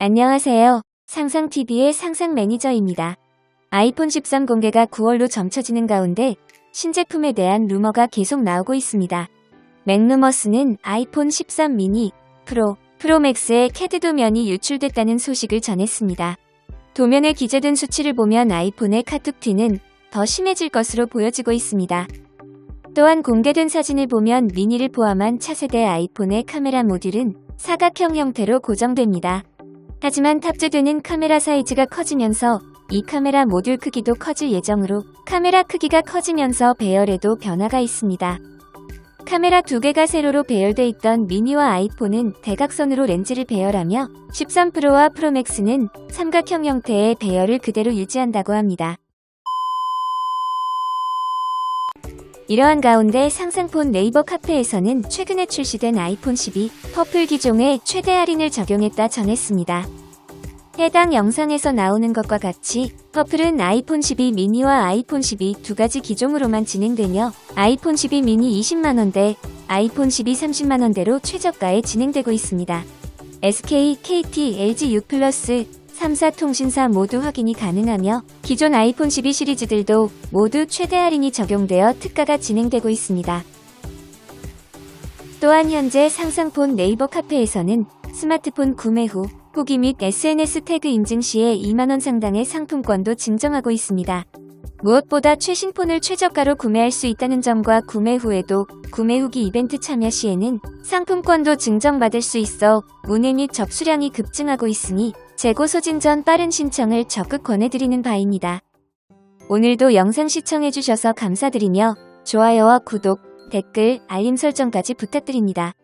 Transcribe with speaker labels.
Speaker 1: 안녕하세요. 상상TV의 상상 매니저입니다. 아이폰 13 공개가 9월로 점쳐지는 가운데 신제품에 대한 루머가 계속 나오고 있습니다. 맥루머스는 아이폰 13 미니, 프로, 프로맥스의 캐드 도면이 유출됐다는 소식을 전했습니다. 도면에 기재된 수치를 보면 아이폰의 카툭 튀는 더 심해질 것으로 보여지고 있습니다. 또한 공개된 사진을 보면 미니를 포함한 차세대 아이폰의 카메라 모듈은 사각형 형태로 고정됩니다. 하지만 탑재되는 카메라 사이즈가 커지면서 이 카메라 모듈 크기도 커질 예정으로 카메라 크기가 커지면서 배열에도 변화가 있습니다. 카메라 두 개가 세로로 배열돼 있던 미니와 아이폰은 대각선으로 렌즈를 배열하며 13 프로와 프로맥스는 삼각형 형태의 배열을 그대로 유지한다고 합니다. 이러한 가운데 상상폰 네이버 카페에서는 최근에 출시된 아이폰 12 퍼플 기종에 최대 할인을 적용했다 전했습니다. 해당 영상에서 나오는 것과 같이 퍼플은 아이폰 12 미니와 아이폰 12 두 가지 기종으로만 진행되며 아이폰 12 미니 20만원대, 아이폰 12 30만원대로 최저가에 진행되고 있습니다. SK, KT, LG U+, 3사 통신사 모두 확인이 가능하며 기존 아이폰 12 시리즈들도 모두 최대 할인이 적용되어 특가가 진행되고 있습니다. 또한 현재 상상폰 네이버 카페에서는 스마트폰 구매 후 후기 및 SNS 태그 인증 시에 2만원 상당의 상품권도 증정하고 있습니다. 무엇보다 최신 폰을 최저가로 구매할 수 있다는 점과 구매 후에도 구매 후기 이벤트 참여 시에는 상품권도 증정받을 수 있어 문의 및 접수량이 급증하고 있으니 재고 소진 전 빠른 신청을 적극 권해드리는 바입니다. 오늘도 영상 시청해주셔서 감사드리며 좋아요와 구독, 댓글, 알림 설정까지 부탁드립니다.